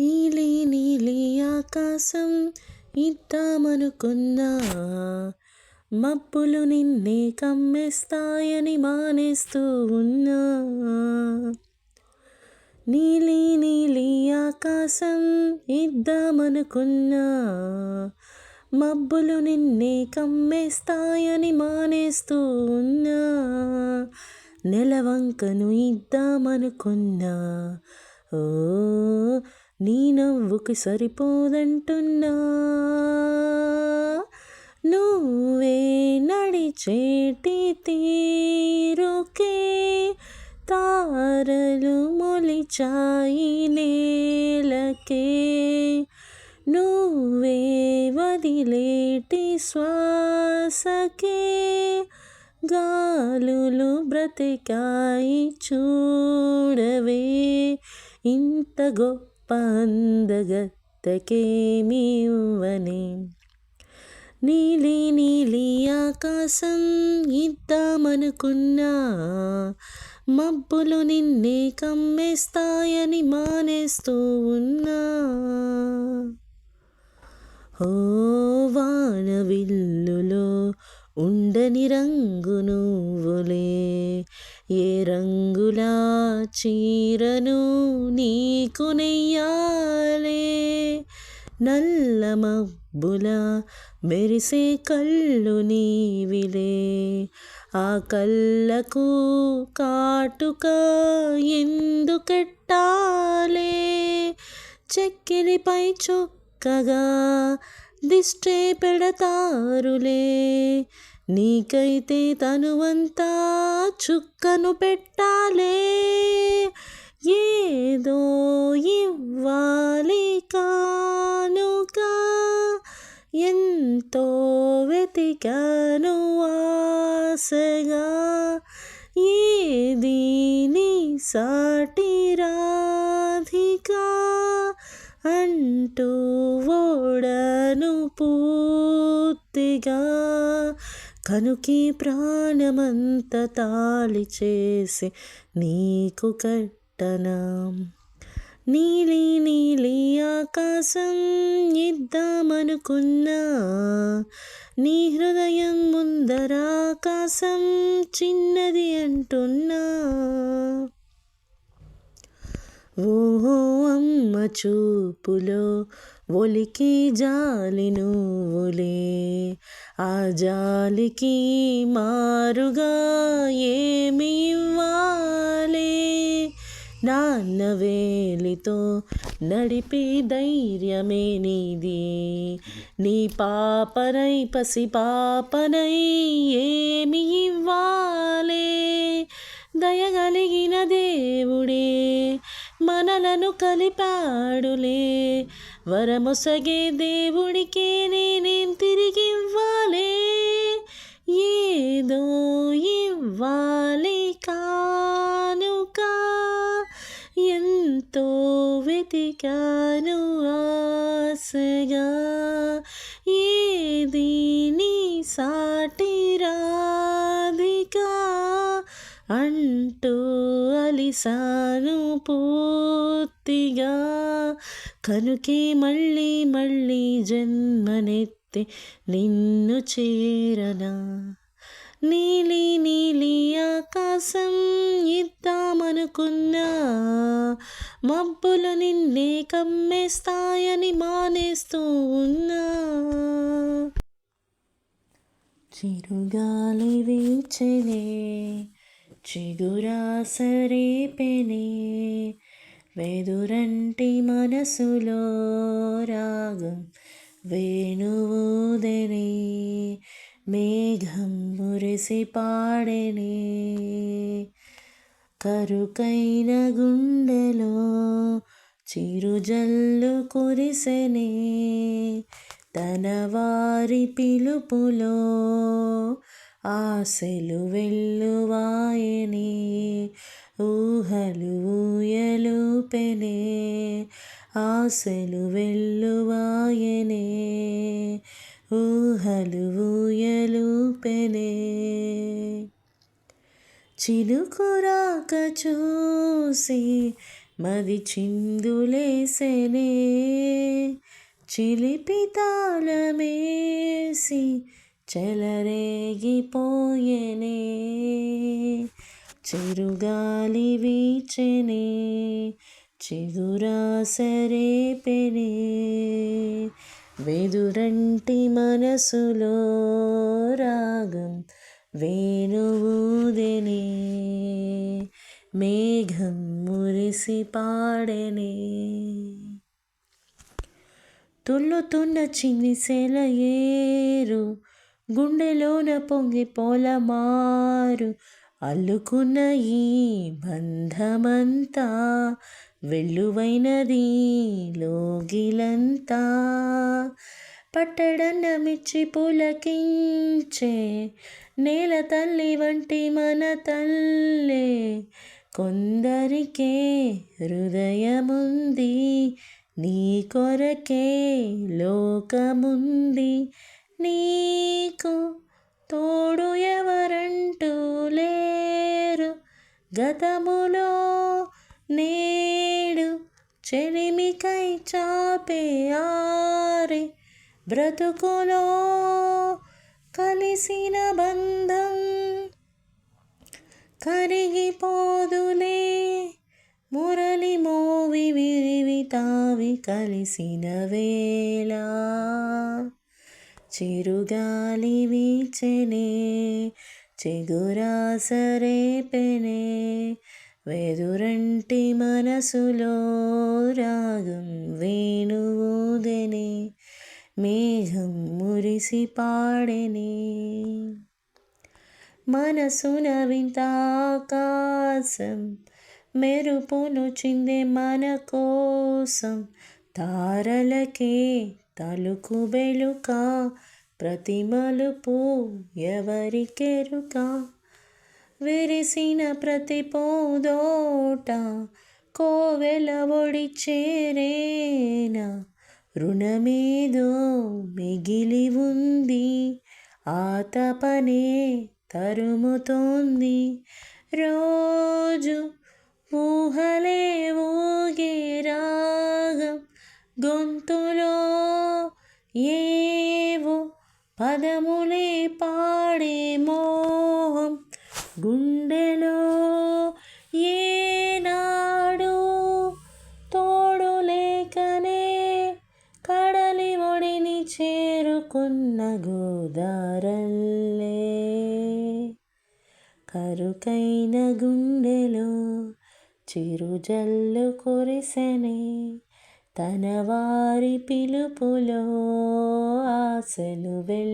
నీలి నీలి ఆకాశం ఇద్దామనుకున్నా. మబ్బులు నిన్నే కమ్మేస్తాయని మానేస్తూ ఉన్నా. నీలి నీలి ఆకాశం ఇద్దామనుకున్నా. మబ్బులు నిన్నే కమ్మేస్తాయని మానేస్తూ ఉన్నా. నెలవంకను ఇద్దామనుకున్నా. ఓ నీ నవ్వుకి సరిపోదంటున్నా. నువ్వే నడిచేటి తీరుకే తారలు మొలిచాయి నేలకే. నువ్వే వదిలేటి శ్వాసకే గాలులు బ్రతికాయి చూడవే. ఇంత గొప్ప పందగత్తకేమివ్వని నీలి నీలి ఆకాశం ఇద్దామనుకున్నా మబ్బులు నిన్నే కమ్మేస్తాయని మానేస్తూ ఉన్నా. ఓ వానవిల్లులో ఉండని రంగు నువ్వులే ఏ రంగులా చీరను నీకు నెయ్యాలే? నల్ల మబ్బుల మెరిసే కళ్ళు నీవిలే. ఆ కళ్ళకు కాటుక ఎందుకెట్టాలే? చెక్కిలిపై చొక్కగా దిష్టే పెడతారులే. నీకైతే తనువంతా చుక్కను పెట్టాలే. ఏదో ఇవ్వాలి కానుక. ఎంతో వెతికాను ఆశగా. ఏది నీ సాటి రాధికా? అంటూ ఓడను పూర్తిగా కనుకి ప్రాణమంత తాళి చేసి నీకు కట్టనా? నీలి నీలి ఆకాశం ఇద్దామనుకున్నా నీ హృదయం ముందర ఆకాశం చిన్నది అంటున్నా. ఓహో అమ్మ చూపులో ఒలికి జాలి నువ్వులే. ఆ జాలికి మారుగా ఏమి ఇవ్వాలే? నాన్న వేలితో నడిపే ధైర్యమే నీది. నీ పాపనై పసి పాపనై ఏమి ఇవ్వాలే? దయగలిగిన దేవుడే మనలను కలిపాడులే. వరమొసగే దేవుడికే నేనేం తిరిగి ఇవ్వాలే ఏదో ఇవ్వాలి కానుక. ఎంతో వెతికాను ఆశగా. ఏది నీ సాటి అంటూ అలిసాను పూర్తిగా. కనుకే మళ్ళీ మళ్ళీ జన్మనెత్తి నిన్ను చేరనా? నీలి నీలి ఆకాశం ఇద్దామనుకున్నా. మబ్బులు నిన్నే కమ్మేస్తాయని మానేస్తూ ఉన్నా. చిరుగాలి వీచనే చిగురాసరేపెనే వెదురంటి మనసులో రాగం వేణువుదనే మేఘం మురిసి పాడెనే. కరుకైన గుండెలో చిరుజల్లు కురిసెనే తన వారి పిలుపులో ఆశలు వెల్లువాయని ఊహలు ఊయలుపెనే ఆశలు వెల్లువాయనే ఊహలు ఊయలుపెనే చిలుకురాక చూసి మది చిందులేసెనే చిలిపి తాళమేసి చెలరేగిపోయేనే చిరుగాలి వీచెనే చిగురాసరేపెనే వెదురంటి మనసులో రాగం వేణువుదెనే మేఘం మురిసి పాడెనే. తుల్లుతున్న చిన్ని సెలయేరు గుండెలోన పొంగి పొలమారు అల్లుకున్న ఈ బంధమంతా వెల్లువైనది లోగిలంతా. పట్టడన్న మిచ్చి పులకించే నేల తల్లి వంటి మన తల్లే. కొందరికే హృదయముంది నీ కొరకే లోకముంది. నీకు తోడు ఎవరంటూ లేరు. గతములో నేడు చెలిమికై చాపే ఆరి బ్రతుకులో కలిసిన బంధం కరిగిపోదులే. మురళి మోవి విరివి తావి కలిసిన వేళ చిరుగాలి వీచెనే చిగురాసరేపెనే వెదురంటి మనసులో రాగం వేణువుదెనే మేఘం మురిసి పాడెనే. మనసున వింత ఆకాశం మెరుపును చిందే మన కోసం తారలకే తలుకు బెలుక ప్రతిమలుపు ఎవరికెరుక? విరిసిన ప్రతి పోదోట కోవెల ఒడి చేరేనా రుణమేదో మిగిలి ఉంది ఆతపనే తరుముతోంది. రోజు ఊహలే ఊగే రాగం గొంతులో ఏవో పదములే పాడే మోహం. గుండెలో ఏనాడు తోడు లేకనే కడలి ఒడిని చేరుకున్న గోదారల్లే. కరుకైన గుండెలో చిరుజల్లు కురిసెనే తన వారి పిలుపులో ఆశలు వెల్